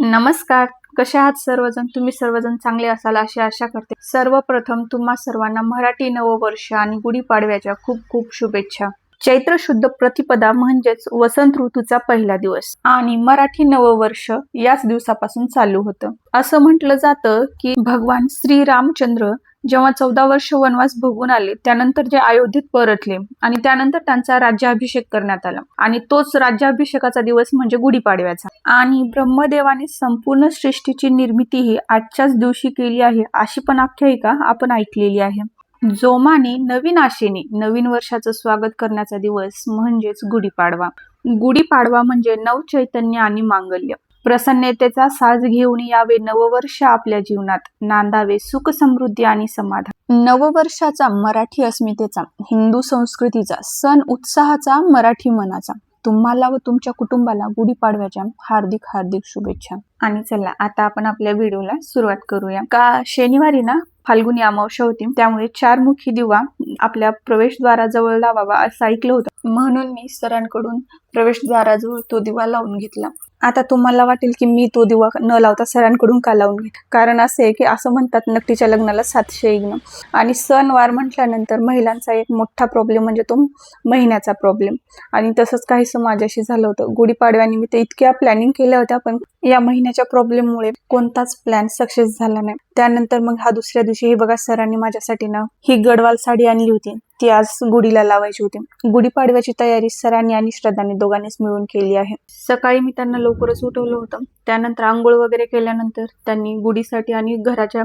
नमस्कार. कसे आहात सर्वजण? तुम्ही सर्वजण चांगले असाल अशी आशा करते. सर्वप्रथम तुम्हा सर्वांना मराठी नववर्ष आणि गुढीपाडव्याच्या खूप खूप शुभेच्छा. चैत्र शुद्ध प्रतिपदा म्हणजेच वसंत ऋतूचा पहिला दिवस. आणि मराठी नववर्ष याच दिवसापासून चालू होतं. असं म्हटलं जातं की भगवान श्री रामचंद्र जेव्हा चौदा वर्ष वनवास भोगून आले त्यानंतर जे अयोध्येत परतले आणि त्यानंतर त्यांचा राज्याभिषेक करण्यात आला. आणि तोच राज्याभिषेकाचा दिवस म्हणजे गुढीपाडव्याचा. आणि ब्रह्मदेवाने संपूर्ण सृष्टीची निर्मिती ही आजच्याच दिवशी केली आहे अशी पण आख्यायिका आपण ऐकलेली आहे. जोमाने नवीन आशेने नवीन वर्षाचं स्वागत करण्याचा दिवस म्हणजेच गुढीपाडवा. गुढीपाडवा म्हणजे नवचैतन्य आणि मांगल्य. प्रसन्नतेचा साज घेऊन यावे नववर्ष आपल्या जीवनात. नांदावे सुख समृद्धी आणि समाधान. नववर्षाचा मराठी अस्मितेचा हिंदू संस्कृतीचा सण उत्साहाचा मराठी मनाचा. तुम्हाला व तुमच्या कुटुंबाला गुढीपाडव्याच्या हार्दिक हार्दिक शुभेच्छा. आणि चला आता आपण आपल्या व्हिडिओला सुरुवात करूया. का शनिवारी ना फाल्गुनी अमावस्या होती त्यामुळे चारमुखी दिवा आपल्या प्रवेशद्वाराजवळ लावावा असं ऐकलं होतं. म्हणून मी सरांकडून प्रवेशद्वाराजवळ तो दिवा लावून घेतला. आता तुम्हाला वाटेल की मी तो दिवा न लावता सरांकडून का लावून घेत कारण असे आहे की असं म्हणतात नक्कीच्या लग्नाला सातशे यज्ञ आणि सणवार म्हटल्यानंतर महिलांचा एक मोठा प्रॉब्लेम म्हणजे तो महिन्याचा प्रॉब्लेम आणि तसंच काहीसं माझ्याशी झालं होतं. गुढीपाडव्यानिमित्त इतक्या प्लॅनिंग केल्या होत्या पण या महिन्याच्या प्रॉब्लेममुळे कोणताच प्लॅन सक्सेस झाला नाही. त्यानंतर मग हा दुसऱ्या दिवशी हे बघा सरांनी माझ्यासाठी ना ही गडवाल साडी आणली होती. ती आज गुढीला लावायची होती. गुढीपाडव्याची तयारी सरांनी आणि श्रद्धाने दोघांनीच मिळून केली आहे. सकाळी मी त्यांना लवकरच उठवलं होतं. त्यानंतर आंघोळ वगैरे केल्यानंतर त्यांनी गुढीसाठी आणि घराच्या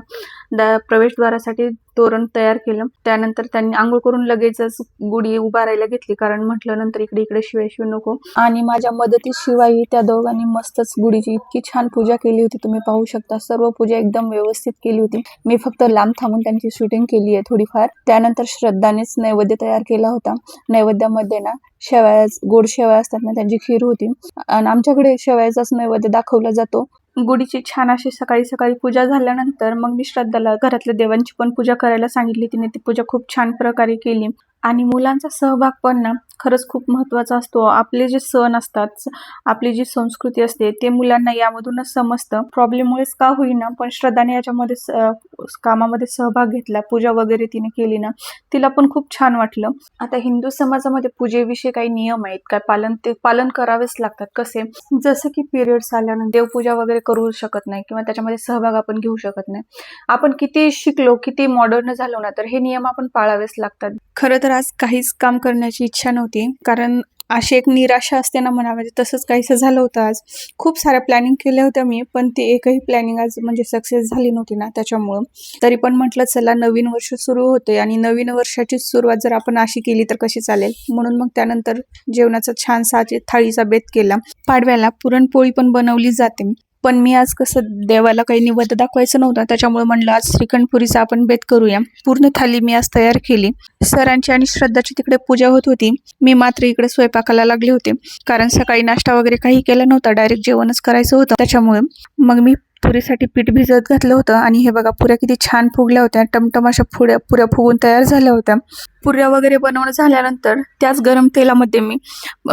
दा प्रवेशद्वारासाठी तोरण तयार केलं. त्यानंतर त्यांनी आंघोळ करून लगेचच गुढी उभारायला घेतली. कारण म्हटलं नंतर इकडे इकडे शिवाय शिव नको. आणि माझ्या मदतीशिवाय त्या दोघांनी मस्तच गुढीची इतकी छान पूजा केली होती. तुम्ही पाहू शकता सर्व पूजा एकदम व्यवस्थित केली होती. मी फक्त लांब थांबून त्यांची शूटिंग केली आहे थोडीफार. त्यानंतर श्रद्धानेच नैवेद्य तयार केला होता. नैवेद्यामध्ये ना शेवया गोड शेवया असतात ना त्यांची खीर होती. आणि आमच्याकडे शेवयाचाच नैवेद्य दाखवला जातो. गुढीची छान अशी सकाळी सकाळी पूजा झाल्यानंतर मग मी श्रद्धाला घरातल्या देवांची पण पूजा करायला सांगितली. तिने ती पूजा खूप छान प्रकारे केली. आणि मुलांचा सहभाग पण ना खरंच खूप महत्त्वाचा असतो. आपले जे सण असतात आपली जी संस्कृती असते ते मुलांना यामधूनच समजतं. प्रॉब्लेममुळेच का होईना पण श्रद्धाने याच्यामध्ये कामामध्ये सहभाग घेतला पूजा वगैरे तिने केली ना तिला पण खूप छान वाटलं. आता हिंदू समाजामध्ये पूजेविषयी काही नियम आहेत काय पालन ते पालन करावेच लागतात कसे? जसं की पिरियड्स आल्यानंतर देवपूजा वगैरे करू शकत नाही किंवा त्याच्यामध्ये सहभाग आपण घेऊ शकत नाही. आपण किती शिकलो किती मॉडर्न झालो ना तर हे नियम आपण पाळावेच लागतात. खरं तर आज काहीच काम करण्याची इच्छा नव्हती. कारण अशी एक निराशा असते ना मनामध्ये. तसंच काहीसं झालं होतं आज. खूप साऱ्या प्लॅनिंग केल्या होत्या मी पण ती एकही प्लॅनिंग आज म्हणजे सक्सेस झाली नव्हती ना त्याच्यामुळं. तरी पण म्हटलं चला नवीन वर्ष सुरू होते आणि नवीन वर्षाची सुरुवात जर आपण अशी केली तर कशी चालेल? म्हणून मग त्यानंतर जेवणाचा छान साजे थाळीचा बेत केला. पाडव्याला पुरणपोळी पण बनवली जाते. पण मी आज कसं देवाला काही निवद दाखवायचं नव्हतं. त्याच्यामुळे म्हणलं आज श्रीखंडपुरीचा आपण बेत करूया. पूर्ण थाली मी आज तयार केली. सरांची आणि श्रद्धाची तिकडे पूजा होत होती. मी मात्र इकडे स्वयंपाकाला लागले होते. कारण सकाळी नाश्ता वगैरे काही केला नव्हता. डायरेक्ट जेवणच करायचं होतं. त्याच्यामुळे मग मी पुरीसाठी पीठ भिजत घातलं होतं आणि हे बघा पुऱ्या किती छान फुगल्या होत्या. टमटम अशा पुऱ्या पुऱ्या फुगून तयार झाल्या होत्या. पुऱ्या वगैरे बनवणं झाल्यानंतर त्याच गरम तेलामध्ये मी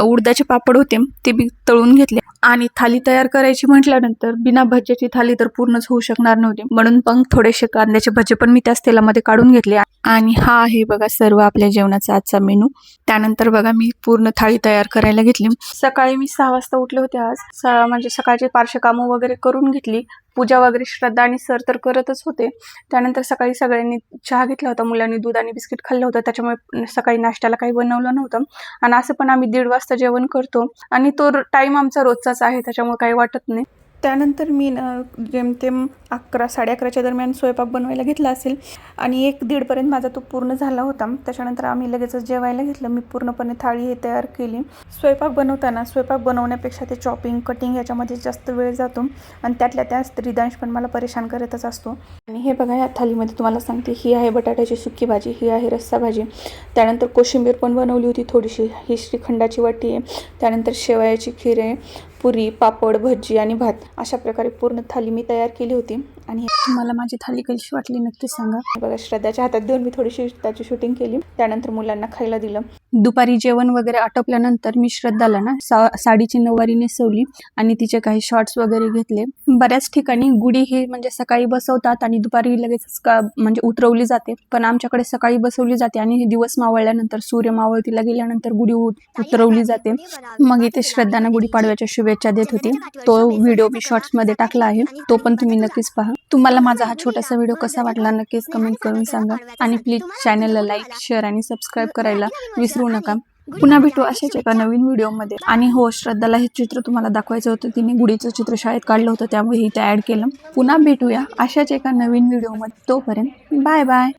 उडदाचे पापड होते ते बी तळून घेतले. आणि थाली तयार करायची म्हटल्यानंतर बिना भज्याची थाली तर पूर्णच होऊ शकणार नव्हती. म्हणून मग थोडेसे कांद्याचे भजे पण मी त्याच तेलामध्ये काढून घेतले. आणि हा आहे बघा सर्व आपल्या जेवणाचा आजचा मेनू. त्यानंतर बघा मी पूर्ण थाळी तयार करायला घेतली. सकाळी मी सहा वाजता उठले होते आज. स- म्हणजे सकाळचे पार्श्वकामं वगैरे करून घेतली. पूजा वगैरे श्रद्धा आणि सर तर करतच होते. त्यानंतर सकाळी सगळ्यांनी चहा घेतला होता मुलांनी दूध आणि बिस्किट खाल्लं होतं. त्याच्यामुळे सकाळी नाश्त्याला काही बनवलं नव्हतं. आणि असं पण आम्ही दीड वाजता जेवण करतो. आणि तो टाईम आमचा रोजचाच आहे त्याच्यामुळे काही वाटत नाही. त्यानंतर मी न जेमतेम अकरा साडे अकराच्या दरम्यान स्वयंपाक बनवायला घेतला असेल आणि एक दीडपर्यंत माझा तो पूर्ण झाला होता. त्याच्यानंतर आम्ही लगेचच जेवायला घेतलं. मी पूर्णपणे थाळी हे तयार केली. स्वयंपाक बनवताना स्वयंपाक बनवण्यापेक्षा ते चॉपिंग कटिंग याच्यामध्ये जास्त वेळ जातो आणि त्यातल्या त्या स्त्रीदांश पण मला परेशान करतच असतो. आणि हे बघा या थालीमध्ये तुम्हाला सांगते ही आहे बटाट्याची सुकी भाजी ही आहे रस्सा भाजी. त्यानंतर कोशिंबीर पण बनवली होती थोडीशी. ही श्रीखंडाची वाटी आहे. त्यानंतर शेवयाची खीर आहे. पुरी पापड भजी आणि भात अशा प्रकारे पूर्ण थाली मी तयार केली होती. आणि मला माझी थाली कशी वाटली नक्की सांगा. बघा श्रद्धाच्या हातात देऊन मी थोडीशी त्याची शूटिंग केली. त्यानंतर मुलांना खायला दिलं. दुपारी जेवण वगैरे आटोपल्यानंतर मी श्रद्धाला ना सा- साडीची नऊवारी नेसवली आणि तिचे काही शॉर्ट्स वगैरे घेतले. बऱ्याच ठिकाणी गुढी ही म्हणजे सकाळी बसवतात आणि दुपारी लगेच का म्हणजे उतरवली जाते. पण आमच्याकडे सकाळी बसवली जाते आणि हे दिवस मावळल्यानंतर सूर्य मावळतीला गेल्यानंतर गुढी उतरवली जाते. मग इथे श्रद्धाना गुढीपाडव्याच्या शुभेच्छा देत होती. तो व्हिडिओ मी शॉर्ट्समध्ये टाकला आहे. तो पण तुम्ही नक्कीच पहा. तुम्हाला माझा हा छोटासा व्हिडिओ कसा वाटला नक्कीच कमेंट करून सांगा. आणि प्लीज चॅनलला लाईक शेअर आणि सबस्क्राईब करायला विसरू नका. पुन्हा भेटू अशाच एका नवीन व्हिडिओमध्ये. आणि हो श्रद्धाला हे चित्र तुम्हाला दाखवायचं होतं. तिने गुढीचं चित्र शाळेत काढलं होतं त्यामुळे इथे ऍड केलं. पुन्हा भेटूया अशाच एका नवीन व्हिडिओमध्ये. तोपर्यंत बाय बाय